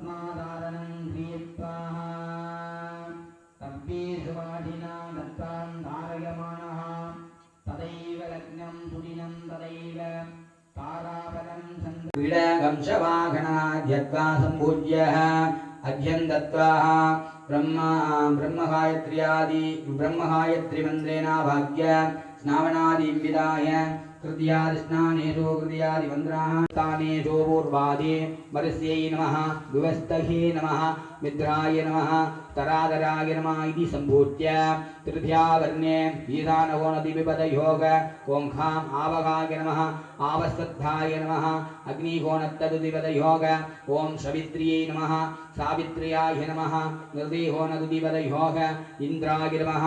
तस्मादारणं क्रियत्वा तब्बे सुवादिना दत्तां धारयमाणः तदैव लग्नं सुदिनं तदैव तारापदं सन्द क्रीडवंशवाहनाद्यत्वा सम्पूज्यः अध्यं दत्त्वा ब्रह्मा ब्रह्मगायत्र्यादि ब्रह्मगायत्रिमन्त्रेणाभाग्य स्नावनादिं तृतीयादिस्नानेषु तृतीयादिवन्द्राः स्थानेषु पूर्वादि वरस्यै नमः गुवस्तहे नमः। मित्राय नमः तरादराय नमः इति सम्भूत्य तृतीयावर्णे ईशानकोणदिविपदयोग ओङ्खाम् आवगाय नमः आवस्तद्धाय नमः अग्निकोणत्तदुदिपदयोग ॐ सवित्र्यै नमः सावित्र्याय नमः निर्देहोनदुदिपदयोग इन्द्राय नमः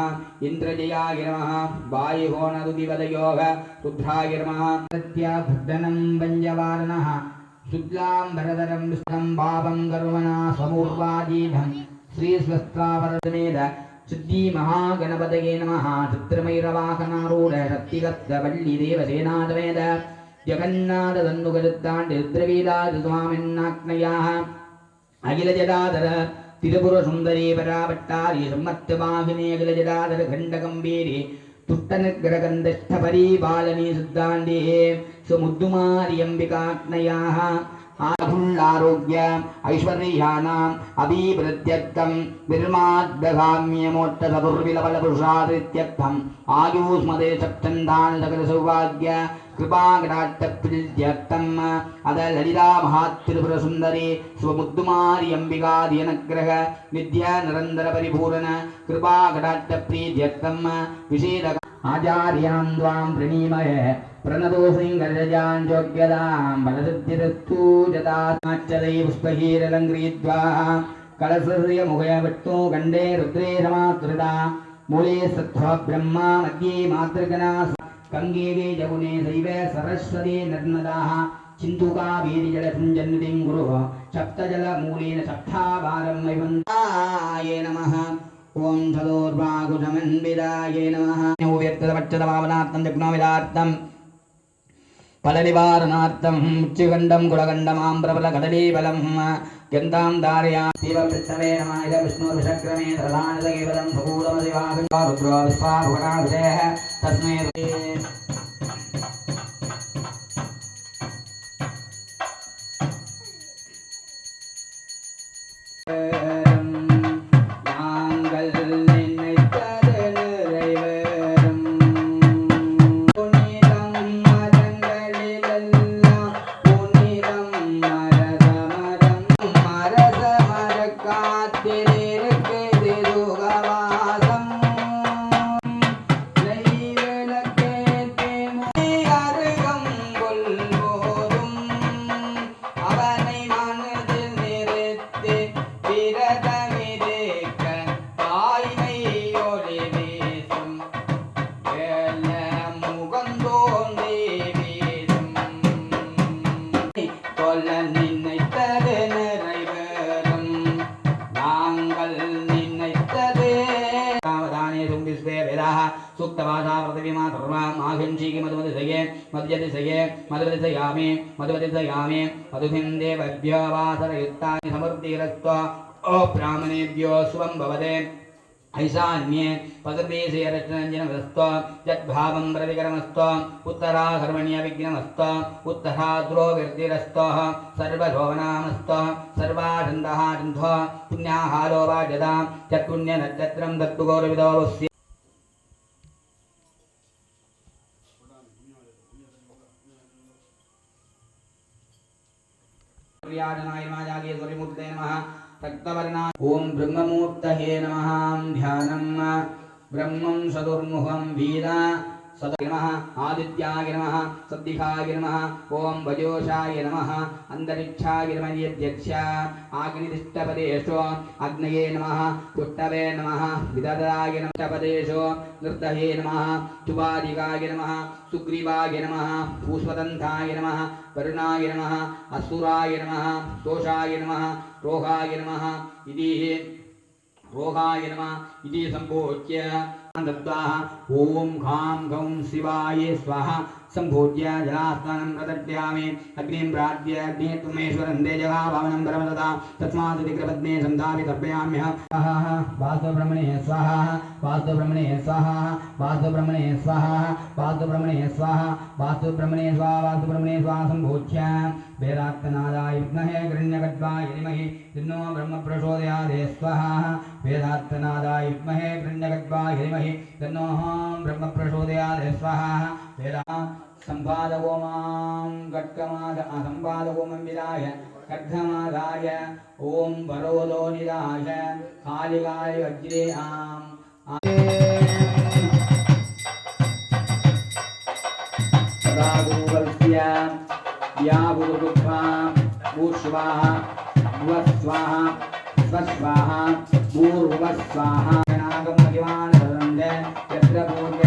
इन्द्रजयाय नमः वायुहोनदुदिपदयोग रुद्राय नमः सत्याभुड्डनं पञ्चवारणः शुक्लाम्बरधरं विष्णं भावं कर्मणा स्वपूर्वाजीभं श्रीस्वस्त्रावरदमेद सिद्धिमहागणपतये नमः चित्रमैरवाहनारूढ शक्तिगद्धवल्लिदेवसेनादवेद जगन्नाथदन्नुकरुत्ताण्डि रुद्रवीलादिस्वामिन्नाग्नयाः अखिलजटाधर तिरुपुरसुन्दरी परापट्टारि सम्मत्तवाहिनी अखिलजटाधर खण्डगम्भीरि துட்டனுக்கிரகந்திஷ்டபரி பாலனி சுத்தாண்டே சுமுத்துமாரியம்பிகாத்னயாக ஆகுண்டாரோக்கிய ஐஸ்வர்யானாம் அபீபிரத்யர்த்தம் விருமாத்காமியமோட்டதபுர்விலபலபுருஷாதித்யர்த்தம் ஆயுஸ்மதே சப்தந்தான சகல சௌபாகிய கிருபாகடாட்டப்பிரித்யர்த்தம் அத லலிதா மகாத்திரிபுர சுந்தரி ஸ்வமுத்துமாரி அம்பிகா தியனக்கிரக நித்ய நிரந்தர பரிபூரண கிருபாகடாட்டப்பிரீத்யர்த்தம். விசேட ஆச்சாரியாம் துவாம் பிரணீமய योग्यतां बलसिद्धिरस्तु जताच्चदै पुष्पहीरलङ्कृत्वा कलसस्य मुखय विष्णु गण्डे रुद्रे समाश्रिता मूले सत्त्वा ब्रह्मा मध्ये मातृगणा कङ्गेवे जगुने सैव सरस्वती नर्मदाः सिन्धुकावीर्जलसञ्जन्निधिं गुरुः सप्तजलमूलेन सप्तावारं वैवन्ताय नमः ॐ सदोर्वाकुशमन्विदाय नमः व्यक्तपक्षतभावनार्थं जग्नोविदार्थं फलनिवारणार्थं उच्चगण्डं कुलगण्डमां प्रबलकदलीबलं गन्धां धारया शिवपृष्ठवे नमः इद विष्णुर्विषक्रमे प्रधानदकेवलं सपूरमदिवागं रुद्रो विश्वाभुवनाभिषयः तस्मै मद्यतिशये मधुतिशयामि मधुतिशयामि मधुभिं देवभ्यो वासरयुक्तानि समृद्धिरस्त्व ब्राह्मणेभ्यो शुभं भवते। ऐशान्ये पदुर्वेशयरचनञ्जनमस्त्व यद्भावं रविकरमस्त्व उत्तरा कर्मण्यविघ्नमस्त्व उत्तरा द्रोविर्दिरस्त्वः सर्वशोभनामस्त्व सर्वाषन्दः छन्धः पुण्याहारो वाजदा चतुण्यनक्षत्रं दत्तुगौरविदोस्य ॐ ब्रह्ममूर्तये नमः। ध्यानं ब्रह्मं सदुर्मुखं वीरा। सद नमः आदित्याय नमः सद्दिखाय नमः ॐ वजोषाय नमः यद्यक्ष आग्निदिष्टपदेषु अग्नये नमः पुष्टवे नमः, विददाय नमः पदेषु नृतये नमः चुपादिकाय नमः, सुग्रीवाय नमः, भूस्वदन्ताय नमः इति इति सम्भोच्य दत्त्वा ॐ घां गौं शिवाय स्वाहा। सम्भूज्य जलास्नानं प्रदर्शयामि अग्निं प्राप्य सन्तापि तर्पयाम्यः स्वाहा वास्तुब्रह्मणे स्वाहा वास्तुब्रह्मणे स्वाहा वास्तुब्रह्मणे स्वाहा वास्तुब्रह्मणे स्वाहा स्वाहा सम्भूज्य। विद्महे ब्रह्म प्रचोदयादे स्वाहा। वेदात्तनादाय विद्महे ब्रह्म स्वाहा। भेदा सम्पादको माँ गट्कमाद असम्पादको मम्बिराय खड्गमादाय ॐ वरोदो निराय, कालिकाय वज्रे आम्। सदा गुरुवस्य या गुरुदुःखा भूस्वाहा भुवस्वाहा स्वस्वाहा पूर्वस्वाहा गणागमहिमान् वदन्ते यत्र पूर्वे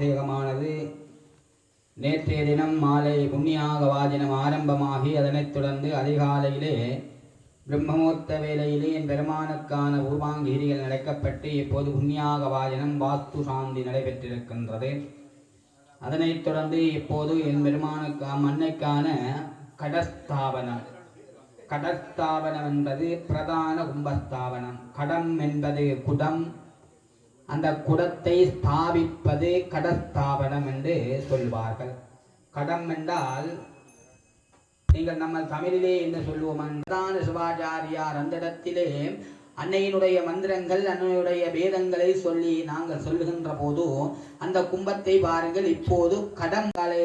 தேகமானது நேற்றைய தினம் மாலை புண்ணியாக வாஜனம் ஆரம்பமாகி அதனைத் தொடர்ந்து அதிகாலையிலே பிரம்மமுகூர்த்த வேலையிலே என் பெருமானுக்கான பூர்வாங்கீரிகள் நடக்கப்பட்டு இப்போது புண்ணியாக வாஜனம் வாஸ்து சாந்தி நடைபெற்றிருக்கின்றது. அதனைத் தொடர்ந்து இப்போது என் பெருமானுக்கு மண்ணைக்கான கடஸ்தாபனம். கடஸ்தாபனம் என்பது பிரதான கும்பஸ்தாபனம். கடம் என்பது குடம் அந்த குடத்தை ஸ்தாபிப்பது கடஸ்தாபனம் என்று சொல்வார்கள் கடம் என்றால் நீங்கள் நம்ம தமிழிலே என்ன சொல்லுவோம்? பிரதான சிவாச்சாரியார் அந்த இடத்திலே அன்னையினுடைய மந்திரங்கள் அன்னையுடைய வேதங்களை சொல்லி நாங்கள் சொல்லுகின்ற போது அந்த கும்பத்தை பாருங்கள் இப்போது கடம்களை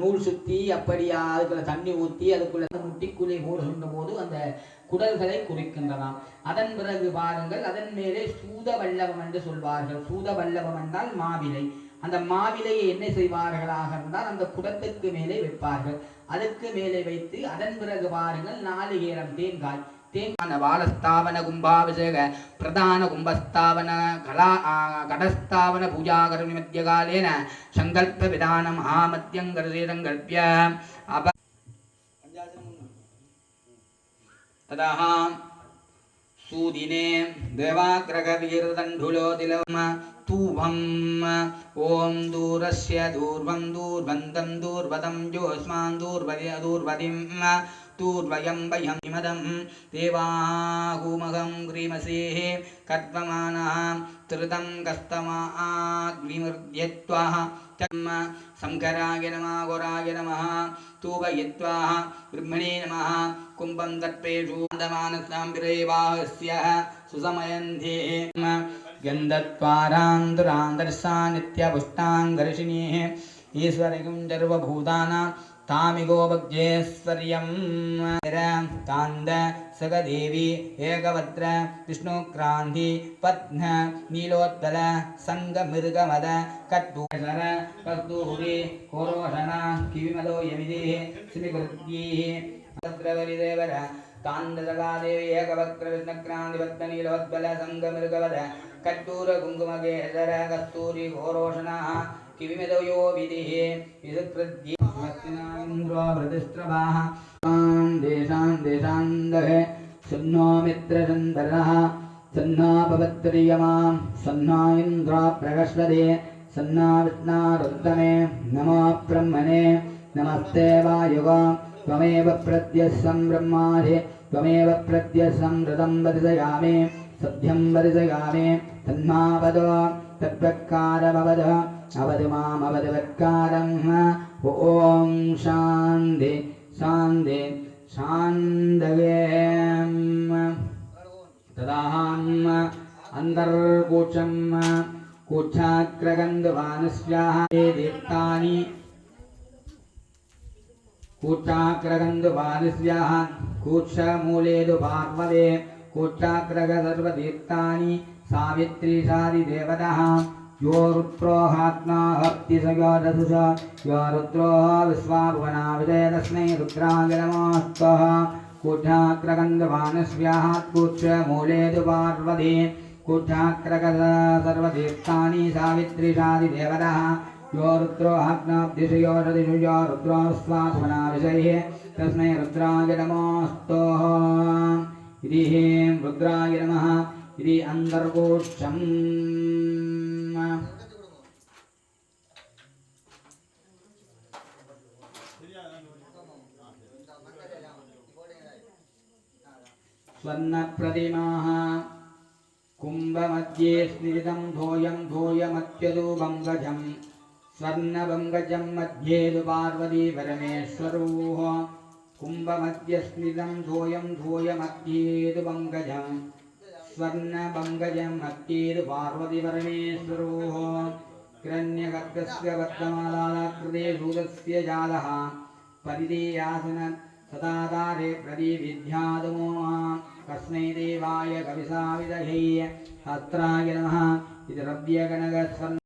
நூல் சுத்தி அப்படியா அதுக்குள்ள தண்ணி ஊற்றி அதுக்குள்ள முட்டிக்குள்ளே போடுகின்ற போது அந்த குடல்களை குறிக்கின்றதாம் அதன் பிறகு பாருங்கள் அதன் மேலே சூத வல்லவம் என்று சொல்வார்கள். சூத வல்லவம் என்றால் மாவிலை. அந்த மாவிலையை என்ன செய்வார்களாக இருந்தால் அந்த குடத்துக்கு மேலே வைப்பார்கள். அதுக்கு மேலே வைத்து அதன் பிறகு பாருங்கள் நாளிகேரம் தேங்காய். ಬಾಲಸ್ಥಾವನ ಕುಂಭಾಭಿಷೇಕ ಪ್ರಧಾನ ಕುಂಭಸ್ಥಾವನ ಕಲಾ ಘಟಸ್ಥಾವನ ಪೂಜಾಕರ್ಮಿ ಮಧ್ಯಕಾಲೇನ ಸಂಕಲ್ಪ ವಿಧಾನ ಮಹಾಮಧ್ಯಂಗರೇ ಸಂಕಲ್ಪ್ಯ ಅಪ ततः सुदिने देवाग्रगवीरदण्डुलोतिलम तूभम् ॐ दूरस्य दूर्वं दूर्वन्तं दूर्वदं जोऽस्मान् दूर्वदि दूर्वदिम् दूर्वयं वयं हिमदं देवाहुमहं ग्रीमसेः कद्वमानः त्रिदं कस्तमाग्निमृद्यत्वाः तम् शङ्कराय नमः गोराय नमः तूवयित्वा ब्रह्मणे नमः कुम्भं दर्पेषु दमानसाम्बिरेवाहस्य सुसमयन्धे गन्धत्वारान्तरान्तर्शानित्यपुष्टाङ्गर्षिणीः ईश्वरिकं सर्वभूतानां தாமிகோபக்ஜேஸ்வரியம் தாந்த சகதேவி ஏகவத்ர விஷ்ணுக்ராந்தி பத்ன நீலோத்தல சங்கமிருகமத கத்தூசர கஸ்தூரி கோரோஷணா கிவிமலோ யமிதி ஸ்மிகிருத்தி தத்ரவரிதேவர தாந்தசகாதேவி ஏகவக்ர விஷ்ணக்ராந்தி பத்ன நீலோத்பல சங்கமிருகவத கத்தூர குங்குமகேசர கஸ்தூரி கோரோஷணா கிவிமதோ யோ விதிஹி விசுக்ருத்தி स्वस्तिनामिन्द्रो प्रतिस्रवाः तान् देशान् देशान्दः शन्नो मित्रचन्दरः सन्ना भवत्रियमां सन्ना इन्द्रा प्रकश्वदे सन्ना विष्णारुत्तमे नमो ब्रह्मणे नमस्ते वायुव त्वमेव प्रत्यस्सं ब्रह्माधि त्वमेव प्रत्यस्सं ऋतं वदितयामि सत्यं वदितयामि तन्मावद तद्वक्कारमवद अवद मामवद ఓం శాంతి శాంతి శాంతవే తదాహం అంతర్కూచం కూచాగ్రగంధవానస్యాः దీప్తాని. కూచాగ్రగంధవానస్యాः కూక్షమూలేదు భార్వదే కూచాగ్రగ సర్వదీప్తాని సావిత్రీషాది దేవతः. यो रुद्रोहात्मा अप्ति स यो यो रुद्रोः विश्वाभुवना विजय तस्मै रुद्राय नमोऽस्तः कूढाक्रगन्धभानुस्व्याहात् मूले तु पार्वती कूढाक्रगद सर्वदीप्तानि यो यो रुद्रो तस्मै रुद्राय इति रुद्राय नमः। इति स्वर्णप्रतिमाः कुम्भमध्ये स्मितं बङ्गजं स्वर्णभङ्गजम् मध्ये तु पार्वती पार्वतीवरमेश्वरोः कुम्भमध्यस्मितं धोयं मध्ये पङ्गजं स्वर्णभङ्गजम् अध्येतु पार्वतीवरमेश्वरोः क्रण्यवर्गस्य वर्धमालाकृते जालः। परिदेयासन సదాదారే ప్రదీవిద్యాదమో కస్మై దేవాయ కవిసా విదహేయ హస్త్రాయ నమ ఇది రవ్యగణగస్వన్న